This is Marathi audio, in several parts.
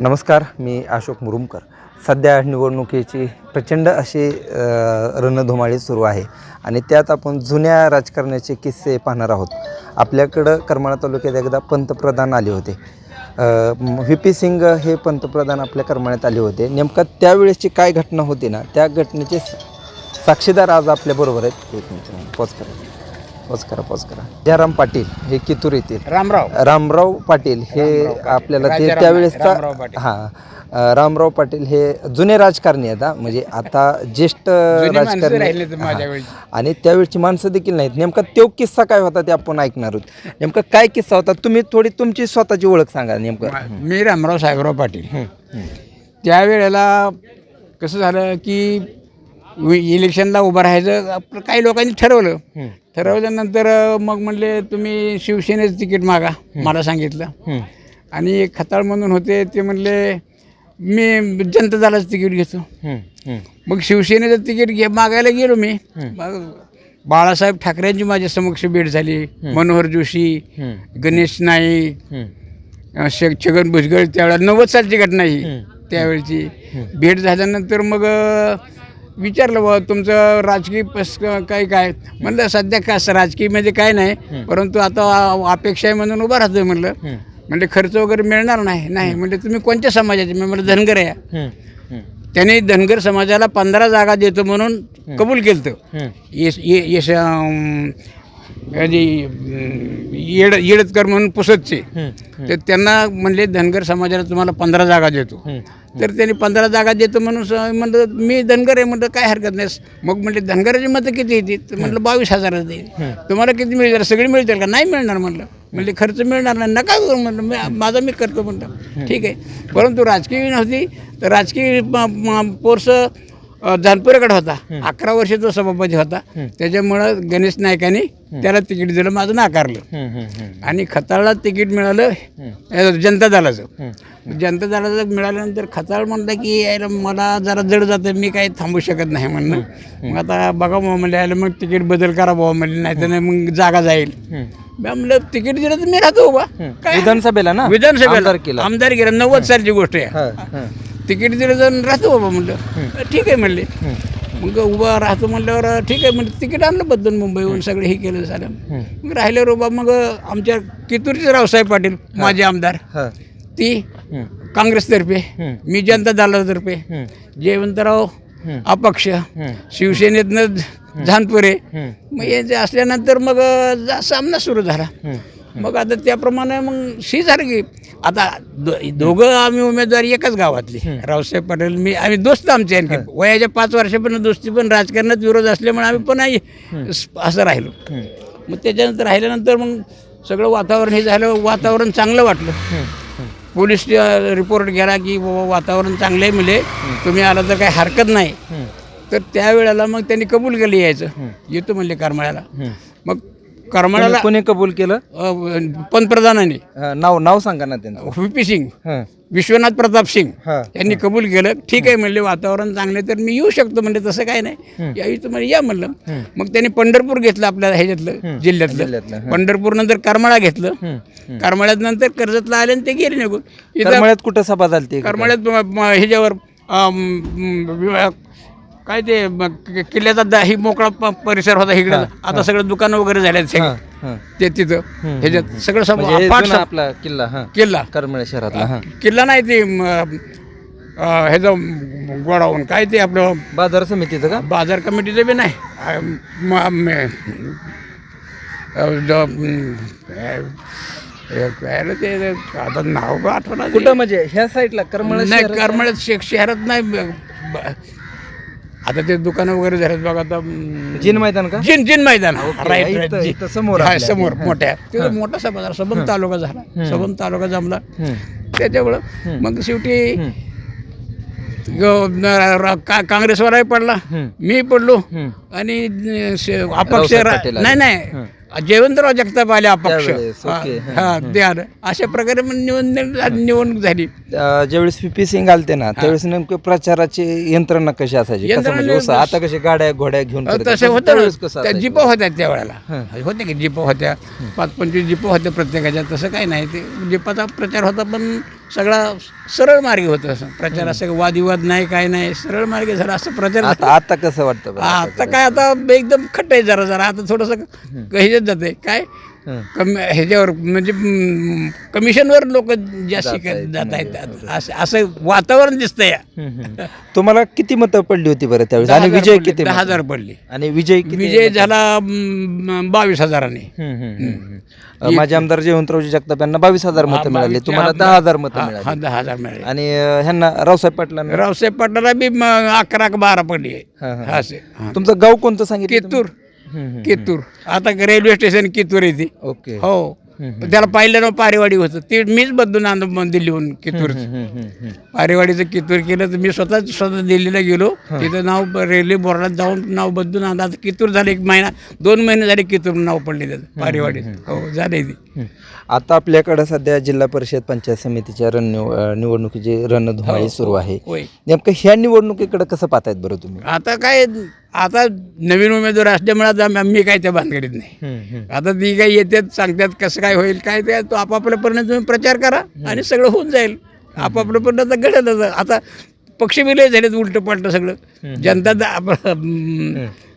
नमस्कार मी अशोक मुरुमकर. सध्या निवडणुकीची प्रचंड अशी रणधुमाळी सुरू आहे आणि त्यात आपण जुन्या राजकारणाचे किस्से पाहणार आहोत. आपल्याकडं करमाळा तालुक्यात एकदा पंतप्रधान आले होते. व्ही पी सिंग हे पंतप्रधान आपल्या करमाळ्यात आले होते. नेमका त्यावेळेसची काय घटना होती ना त्या घटनेचे साक्षीदार आज आपल्याबरोबर आहेत. एक मिनिट पॉज करा. पॉज करा पॉज करा जयराम पाटील हे कितूर येथील रामराव रामराव पाटील हे आपल्याला ते राजाराम- त्यावेळेसचा पाटील. हां रामराव पाटील हे जुने राजकारणी आहेत हा. म्हणजे आता ज्येष्ठ जुनी माणसं राजकारणी राहिले तर माझ्या हां. वेळची. आणि त्यावेळची माणसं देखील नाहीत नेमका तो किस्सा काय होता ते आपण ऐकणार आहोत नेमका काय किस्सा होता तुम्ही थोडी तुमची स्वतःची ओळख सांगा नेमकं मी रामराव साहेबराव पाटील. त्यावेळेला कसं झालं की इलेक्शनला उभं राहायचं आपलं काही लोकांनी ठरवलं. ठरवल्यानंतर मग म्हणले तुम्ही शिवसेनेचं तिकीट मागा. मला सांगितलं. आणि खताळ म्हणून होते ते म्हणले मी जनता दलाचं तिकीट घेतो. मग शिवसेनेचं तिकीट घे मागायला गेलो मी. मग बाळासाहेब ठाकरेंची माझ्या समक्ष भेट झाली. मनोहर जोशी गणेश नाईक शे छगन भुजबळ त्यावेळेला नव्वद सालची घटना ही. त्यावेळची. भेट झाल्यानंतर मग विचारलं बा तुमचं राजकीय पस काय काय? म्हणलं सध्या काय असं राजकीयमध्ये काय नाही परंतु आता अपेक्षा आहे म्हणून उभं राहतोय म्हणलं. म्हणजे खर्च वगैरे मिळणार नाही. नाही म्हणजे तुम्ही कोणत्या समाजाचे? मी म्हणलं धनगर आहे. त्याने धनगर समाजाला पंधरा जागा देतो म्हणून कबूल केलं हं, येस ये याची, अं, येड येडतकर म्हणून पुसतचे. तर त्यांना म्हणले धनगर समाजाला तुम्हाला पंधरा जागा देतो. तर त्यांनी पंधरा जागा देतो म्हणून म्हणलं मी धनगर आहे म्हणलं काय हरकत नाही. मग म्हणले धनगराची मतं किती येतील तर म्हटलं बावीस हजाराचं देईल तुम्हाला किती मिळतील सगळी मिळतील का? नाही मिळणार म्हणलं. म्हणले खर्च मिळणार नाही. नका करू म्हणलं. मी माझा मी करतो म्हणलं. ठीक आहे. परंतु राजकीय नव्हती तर राजकीय पोर्स जानपुरेकडे होता. अकरा वर्ष तो सभापती होता त्याच्यामुळं गणेश नायकाने त्याला तिकीट दिलं. माझं नाकारलं आणि खताळला तिकीट मिळालं. जनता दलाचं. जनता दलाचं मिळाल्यानंतर खताळ म्हणलं की यायला मला जरा जड जातं. मी काही थांबू शकत नाही म्हणणं मग आता बघा बुवा म्हणलं यायला मग तिकीट बदल करा बुवा म्हणले. नाही तर नाही मग जागा जाईल. मी म्हणलं तिकीट दिलं तर मी राहतो उभा काय? विधानसभेला ना? विधानसभेला. आमदार केला आमदार केला नव्वद सालची गोष्ट आहे. तिकीट दिलं तर राहतो बाबा म्हणलं. ठीक आहे म्हणले. मग उभा राहतो म्हणल्यावर ठीक आहे म्हणजे तिकीट आणलं बदलून मुंबईहून सगळं हे केलं झालं. मग राहिल्यावर उभा मग आमच्या कितूरचे रावसाहेब पाटील माझे आमदार ती काँग्रेसतर्फे. मी जनता दलातर्फे जयवंतराव. अपक्ष. शिवसेनेतनं झानपुरे मग याचे असल्यानंतर मग सामना सुरू झाला. मग आता त्याप्रमाणे मग शी झालं की आता दो दोघं आम्ही उमेदवार एकाच गावातली. रावसाहेब पाटील मी आम्ही दोस्त आमचे आणखी. वयाच्या पाच वर्षापर्यंत दोस्ती पण राजकारणात विरोध असल्यामुळे आम्ही पण आई असं राहिलो. मग त्याच्यानंतर राहिल्यानंतर मग सगळं वातावरण हे झालं वातावरण चांगलं वाटलं. पोलीस रिपोर्ट गेला की बाबा वातावरण चांगलं म्हणजे तुम्ही आला तर काही हरकत नाही. तर त्यावेळेला मग त्यांनी कबूल केलं यायचं. येतो म्हणले करमाळ्याला. करमाळ्याला कोणी कबूल केलं? अ, पंतप्रधानांनी हं, नाव नाव सांगा ना त्यांचं. V P Singh. हं, विश्वनाथ प्रताप सिंग. हं, यांनी कबूल केलं. ठीक आहे म्हणले वातावरण चांगले तर मी येऊ शकतो म्हणजे तसं काय नाही. यावी तुम्हाला या म्हणलं. मग त्यांनी पंढरपूर घेतलं आपल्या ह्याच्यातलं जिल्ह्यातलं. जिल्ह्यातलं, पंढरपूर नंतर करमाळा घेतलं. करमाळ्यात नंतर कर्जतला आले आणि ते गेले निघून. इथं करमाळ्यात कुठं सभा झाली करमाळ्यात म- म- ह्याच्यावर अम, म, विवा- काय ते म, कि- किल्ल्याचा दा- ही मोकळा प- परिसर होता इकडं. आता सगळं दुकानं वगैरे झाले ते तिथं. ह्याच्यात सगळं सम म्हणजे अफाट जुना सम- आपला किल्ला हा. किल्ला. करमळे शहरातला. हा. किल्ला नाही ते म, अ, ह्याचं गोडाऊन. काय ते आपलं बाजार समितीचं का? बाजार कमिटीचं बी नाही. अ, म- म- अ, ज- म, काय काय रे ते आता नाव आठवणार कुठं म्हणजे? ह्या साईडला करमळ नाही करमळ्यात शे- शहरात नाही ब- ब- आता ते दुकानं वगैरे झालेत बघा आता जिन मैदान का? जिन जिन मैदान. ओके, राईट इथं- राईट इथं समोर हा, आपल्या. समोर मोठ्या. तिथं मोठा सभा झाला सबन तालुका झाला सबन तालुका जमला. त्याच्यामुळं मग शेवटी का- काँग्रेसवरही पडला. मी पडलो. आणि अपक्ष. नाही नाही. जयवंतराव जगताप आले अपक्ष. हा ओके. ते आलं. अशा प्रकारे मग निवडणूक निवडणूक झाली. ज्यावेळेस पी पी सिंग आलते ना त्यावेळेस नेमकं प्रचाराची यंत्रणा कशी असायची? कसं यंत्रणा म्हणजे उसं, आता कसे गाड्या घोड्या घेऊन तसं होतं त्या? जिपा होत्या त्यावेळेला होत्या की जिपा होत्या. पाच पंचवीस जिपा होत्या प्रत्येकाच्या. तसं काही नाही. ते जिपाचा प्रचार होता पण सगळा सरळ मार्गी होता असं प्रचार असं वादविवाद नाही काय नाही सरळ मार्गी झाला असं प्रचार. आता आता कसं वाटतं? आता काय आता एकदम खट्ट आहे जरा जरा आता थोडंसं ह्याच्यात जाते काय. कमी ह्याच्यावर म्हणजे कमिशनवर लोक जास्त जात आहेत, आता. असं. असं वातावरण दिसतंय. हम्म. तुम्हाला किती मतं पडली होती बरं त्यावेळेस? आणि विजय किती दहा? हजार पडले. आणि विजय विजय झाला बावीस हजाराने. माजी आमदार जयवंतरावजी जगताप यांना बावीस हजार मतं मिळाली. तुम्हाला दहा हजार मतं मिळाली. दहा हजार मिळाले. आणि ह्यांना रावसाहेब पाटलांना? रावसाहेब पाटलाला बी अकरा बारा पडली. हा, हा. हा, असे. हा. तुमचं गाव कोणतं सांगितलं कित्तूर. कित्तूर. आता रेल्वे स्टेशन कित्तूर येते. ओके. हो. त्याला पाहिलं ना पारेवाडी होतं. ते मीच बदलून आणलं मग दिल्लीहून हम्म. पारेवाडीचं कित्तूर केलं तर मी स्वतः स्वतः दिल्लीला गेलो. तिथं नाव रेल्वे बोर्डात जाऊन नाव बदलून आणलं आता कित्तूर झालं एक महिना. दोन महिने झाले कित्तूर नाव पडले त्याचं पारेवाडीत. हो झाले ते. आता आपल्याकडे सध्या जिल्हा परिषद पंचायत समितीच्या रण निवडणुकीची रणधुमाळी सुरू आहे. नेमकं ह्या निवडणुकीकडे कसं पाहतायत बरं तुम्ही? आता काय आता नवीन उमेदवार असल्यामुळे आता मी काय त्या भानगडीत नाही. आता ती काय येतात सांगतात कसं काय होईल काय ते तो आपापल्यापर्यंत तुम्ही प्रचार करा आणि सगळं होऊन जाईल. आपापल्यापर्यंत घडत आता पक्ष विलय झालेत उलट पलट सगळं जनता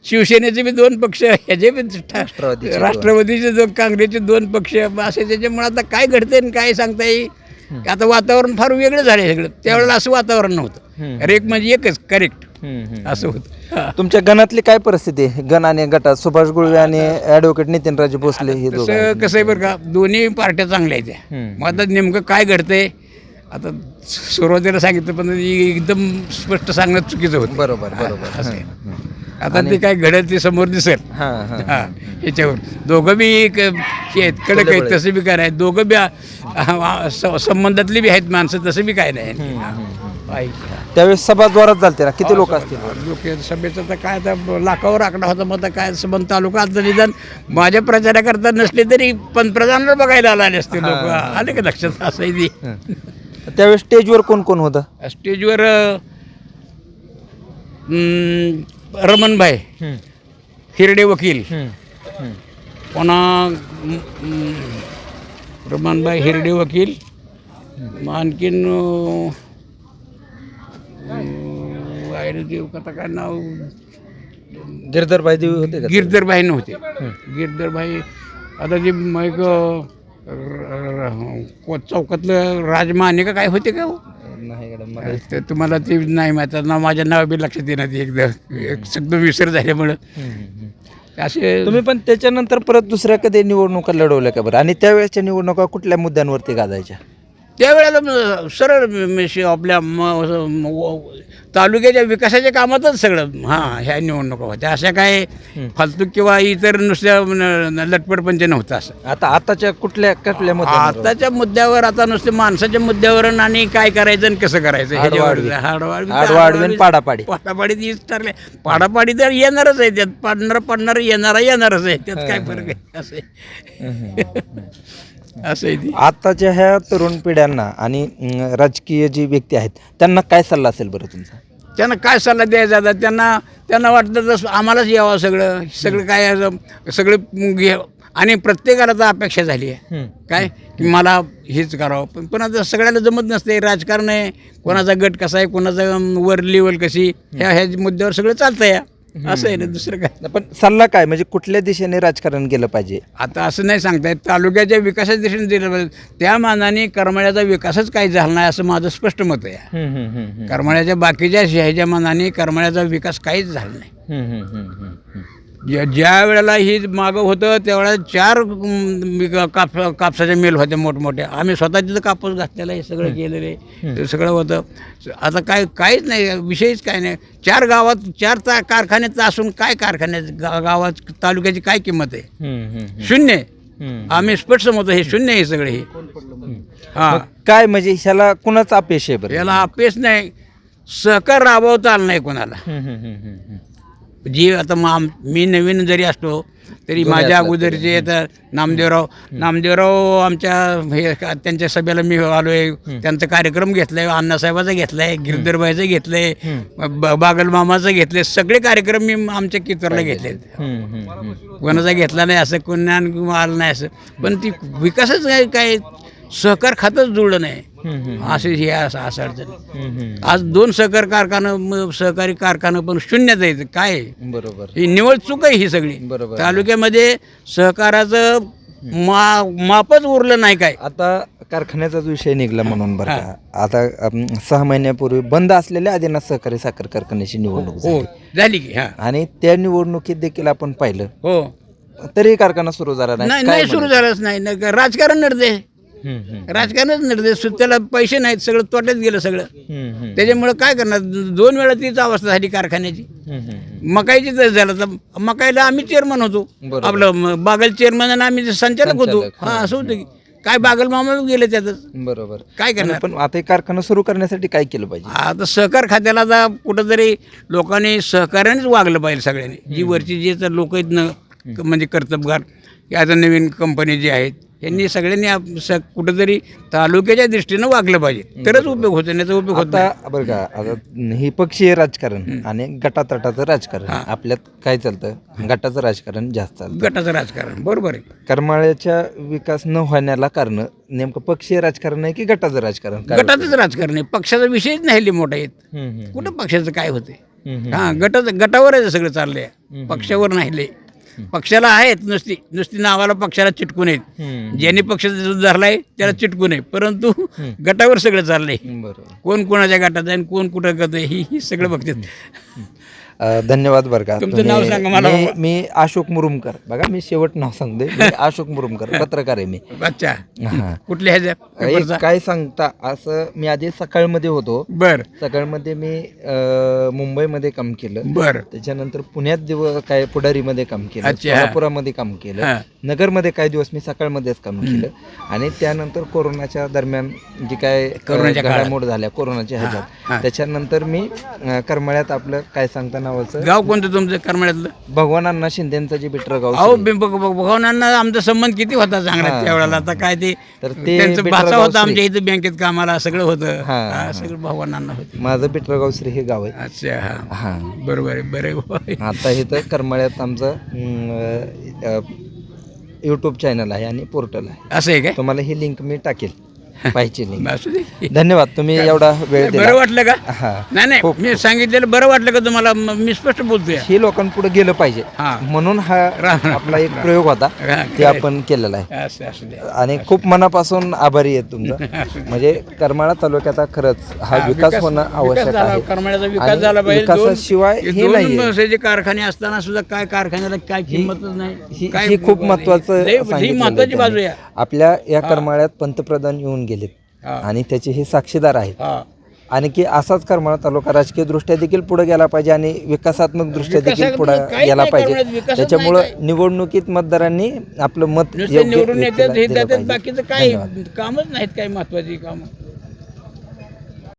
शिवसेनेचे बी दोन पक्ष ह्याचे बी राष्ट्रवादीचे दोन. काँग्रेसचे दोन पक्ष असे त्याच्यामुळे आता काय घडते आणि काय सांगता येईल? आता वातावरण फार वेगळं झालं सगळं. त्यावेळेला असं वातावरण नव्हतं. अरे एक म्हणजे एकच करेक्ट. असं होतं. तुमच्या गणातली काय परिस्थिती आहे? गण आणि गटात? सुभाष गुळवे आणि ॲडव्होकेट नितीनराजे भोसले हे तसं कसं आहे बरं का? दोन्ही पार्ट्या चांगल्या आहेत. त्या. मग आता नेमकं काय घडतंय? आता सुरुवातीला सांगितलं पण एकदम स्पष्ट सांगणं चुकीचं होतं. बरोबर बरोबर. असं आहे. आता ते काय घडत ते समोर दिसेल. हां ह्याच्यावर दोघं बी कडक आहेत तसं बी काय नाही. दोघं बी संबंधातली बी आहेत माणसं तसं बी काय नाही. त्यावेळेस सभा जोरात चालते ना? किती लोक असतील? लोक सभेचं तर काय आता लाखावर आकडा होता मग आता काय संबंध तालुका आता निदान माझ्या प्रचाराकरता नसले तरी पंतप्रधानाला बघायला आले असते लोक. आले का लक्षात? असं. त्यावेळेस स्टेजवर कोण कोण होतं? स्टेजवर रमणभाई हिरडे वकील. पुन्हा रमणभाई हिरडे वकील. आणखीन देव कथा काय नाव गिरधरबाई देवी होते का? गिरधरभाई नव्हते गिरधरभाई आता जे मग चौकातलं राजमाने का काय होते का हो? नाही मॅडम मला ते तुम्हाला ते नाही माहीत ना माझ्या नाव बी लक्षात येणार एकदम एक सगळं विसर झाल्यामुळं. असे तुम्ही पण त्याच्यानंतर परत दुसऱ्या कधी निवडणुका लढवल्या का बरं? आणि त्यावेळेसच्या निवडणुका कुठल्या मुद्द्यांवरती गाजायच्या? त्यावेळेला सरळ म- म- शे- आपल्या तालुक्याच्या विकासाच्या कामातच सगळं हां ह्या निवडणुका होत्या. अशा काय फालतू किंवा इतर नुसत्या न- लटपटपंच नव्हतं असं. आता आताच्या कुठल्या कुठल्या आताच्या मुद्द्यावर आता नुसते माणसाच्या मुद्द्यावर आणि काय करायचं आणि कसं करायचं आणि पाडापाडी. पाडापाडी तीच ठरले. पाडापाडी तर येणारच आहे त्यात पाडणार पाडणार येणारा येणारच आहे त्यात काय फरक आहे? असं. असं आहे ती. आताच्या ह्या तरुण पिढ्यांना आणि अं, राजकीय जी व्यक्ती आहेत त्यांना काय सल्ला असेल बरं तुमचा? त्यांना काय सल्ला द्यायचा आता? त्यांना त्यांना वाटतं तसं आम्हालाच यावं सगळं. सगळं काय असं सगळं घे. आणि प्रत्येकाला तर अपेक्षा झाली आहे. काय? की मला हेच करावं. पण पण आता सगळ्याला जमत नसते राजकारण आहे. कोणाचा गट कसा आहे? कोणाचा वर लेवल कशी? ह्या ह्या मुद्द्यावर सगळं चालतं या असं आहे ना दुसरं काय? पण सल्ला काय? म्हणजे कुठल्या दिशेने राजकारण केलं पाहिजे? आता असं नाही सांगता येत तालुक्याच्या विकासाच्या दिशेने दिलं पाहिजे. त्या मानाने करमाळ्याचा विकासच काही झाला नाही असं माझं स्पष्ट मत आहे. करमाळ्याच्या बाकीच्या ह्याच्या मानाने करमाळ्याचा विकास काहीच झाला नाही. ज्या ज्या वेळेला ही मागं होतं त्यावेळेला चार काप कापसाच्या मिल होत्या मोठमोठ्या आम्ही स्वतः तिथं कापूस घातलेला हे सगळं केलेलं आहे ते सगळं होतं. आता काय काहीच नाही विषयच काय नाही. चार गावात चार ता कारखान्यात असून काय कारखान्यात? गा गावात तालुक्याची काय किंमत आहे? शून्य आहे. आम्ही स्पष्ट समजतो हे शून्य आहे सगळे. हे. हां काय म्हणजे ह्याला कुणाच अपयश आहे बरं? याला अपेस नाही. सहकार राबवता आलं नाही कोणाला. जी आता मग आम मी नवीन जरी असतो तरी माझ्या अगोदरचे आता नामदेवराव नामदेवराव आमच्या हे त्यांच्या सभेला मी आलोय. त्यांचा कार्यक्रम घेतलाय अण्णासाहेबाचा घेतलाय गिरधरबाईचा घेतलाय बागलमामाचा घेतलाय. सगळे कार्यक्रम मी आमच्या कितरला घेतलेत. कोणाचा घेतला नाही असं कोणा आलं नाही असं. पण ती विकासच काय काय सहकार खातच जुळलं नाही. असे हे असं असं अडचण. आज दोन सहकार कारखानं सहकारी कारखानं पण शून्यात आहेत. काय? बरोबर. ही निवड चूक आहे ही सगळी. बरोबर. तालुक्यामध्ये सहकाराचं मा मापच उरलं नाही काय. आता कारखान्याचाच विषय निघला म्हणून बरं का. आता अम, सहा महिन्यापूर्वी बंद असलेल्या आदिनाथ सहकारी साखर कारखान्याची निवडणूक झाली. हो झाली की हा. आणि त्या निवडणुकीत देखील आपण पाहिलं. हो. तरी कारखाना सुरू झाला नाही. काय नाही सुरू झालंच नाही. नाही का राजकारण नडते राजकारणच नडते सु- त्याला पैसे नाहीत सगळं तोट्यात गेलं सगळं. त्याच्यामुळे काय करणार? दोन वेळा तीच अवस्था झाली कारखान्याची. मकाईची तर झालं तर मकाईला आम्ही चेअरमन होतो. आपलं बागल चेअरमन आणि आम्ही संचालक होतो. संचालक, हा असं होतं की काय बागल मामा गेले त्यातच. बरोबर. काय करणार? पण आता हे कारखाना सुरू करण्यासाठी काय केलं पाहिजे? आता सहकार खात्याला आता कुठंतरी लोकांनी सहकार्यानेच वागलं पाहिजे सगळ्यांनी. जी वरची जे तर लोक आहेत ना म्हणजे कर्तबगार आता नवीन कंपनी जी आहेत यांनी सगळ्यांनी आप- स कुठंतरी तालुक्याच्या दृष्टीनं वागलं पाहिजे. तरच उपयोग होतो नाही उपयोग होत नाही. आता बरं का आता हे पक्षीय राजकारण आणि गटातटाचं राजकारण आपल्यात काय चालतं? गटाचं राजकारण जास्त चालतं. गटाचं राजकारण बरोबर आहे. करमाळ्याच्या विकास न होण्याला कारण नेमकं पक्षीय राजकारण आहे की गटाचं राजकारण? काय गटाचंच राजकारण आहे. पक्षाचा विषयच नाही लय मोठा येत. हम्म, हम्म, कुठं पक्षाचं काय होते हम्म, हा गटाचं गटावर आहे सगळं चाललंय. पक्षावर नाही लय पक्षाला आहेत नुसती नुसती नावाला पक्षाला चिटकून आहेत. हम्म, ज्यांनी पक्षाचा जो धरलाय त्याला चिटकून आहे परंतु गटावर सगळं चाललंय. कोण कोणाच्या गटात आहे आणि कोण कुठं करत आहे ही ही सगळं बघतात. अ, धन्यवाद बरं का. तुमचं तुम्ही- नाव सांगा मला मी- बाबा. मी अशोक मुरुमकर. बघा मी शेवट नाव सांगते मी अशोक मुरुमकर पत्रकार आहे मी. अच्छा. हा. कुठल्या ह्याच्या एक पेपरचा? काय सांगता असं मी आधी सकाळमध्ये होतो. बर. सकाळमध्ये मी अ, मुंबईमध्ये काम केलं. बर. त्याच्यानंतर पुण्यात दिवस काय पुढारीमध्ये काम केलं. अच्छा. सोलापुरामध्ये काम केलं. हा. नगरमध्ये काही दिवस मी सकाळमध्येच काम केलं. आणि त्यानंतर कोरोनाच्या दरम्यान जी काय अ, कोरोनाच्या काळात. घडामोड झाल्या कोरोनाच्या हा. ह्याच्यात. त्याच्यानंतर मी अ, करमाळ्यात आपलं काय सांगता नावाचं? गाव कोणतं तुमचं? करमाळ्यातलं? भगवानांना शिंदेचं जे बिटरगाव अहो बे- बघ- बघ- भगवानांना आमचा संबंध किती होता चांगला हा, त्यावेळेला आता काय ते तर ते त्यांचं भाषा होता. आमच्या इथं बँकेत कामाला सगळं होतं. हा, हा, सगळं भगवानांना होते. माझं बिटरगाव श्री हे गाव आहे. अच्छा हा. हा. बरोबर आहे बरं आहे. आता इथं करमाळ्यात आमचं यूट्यूब चॅनल आहे आणि पोर्टल आहे. असं आहे काय? तुम्हाला ही लिंक मी टाकेल. पाहिजे असू दे धन्यवाद तुम्ही एवढा वेळ बरं दिला. वाटलं का? हा. नाही नाही मी सांगितलेलं बरं वाटलं का तुम्हाला? म- मी स्पष्ट बोलतोय. हे लोकांपुढे गेलं पाहिजे. हा. म्हणून हा राम. आपला एक प्रयोग होता हा, ते आपण केलेला आहे. असं असू दे आणि खूप मनापासून आभारी आहे तुमचा. म्हणजे करमाळा तालुक्याचा खरंच हा विकास होणं आवश्यक विकास झाला आहे. करमाळ्याचा विकास आणि झाला पाहिजे. दोन- विकासाशिवाय हे हे दोन. महसूलचे कारखाने असताना सुद्धा काय कारखान्याला काय किंमतच नाही. ही काय ही खूप महत्वाचं ही महत्वाची बाजू. आहे. आपल्या या करमाळ्यात पंतप्रधान येऊन गेलेत हा. आणि त्याचे हे साक्षीदार आहेत हा आणि की असाच करमाळा तालुका राजकीय दृष्ट्या देखील पुढे गेला पाहिजे आणि विकासात्मक दृष्ट्या देखील विकासात्मक पुढे काहीच गेला नाही पाहिजे करमाळ्यात, त्याच्यामुळं निवडणुकीत मतदारांनी आपलं मत नुसते योग्य निवडून व्यक्तीला येतात हे दिलं त्याच्यात पाहिजे. बाकीचं काय धन्यवाद. कामच नाहीत काही महत्वाची कामं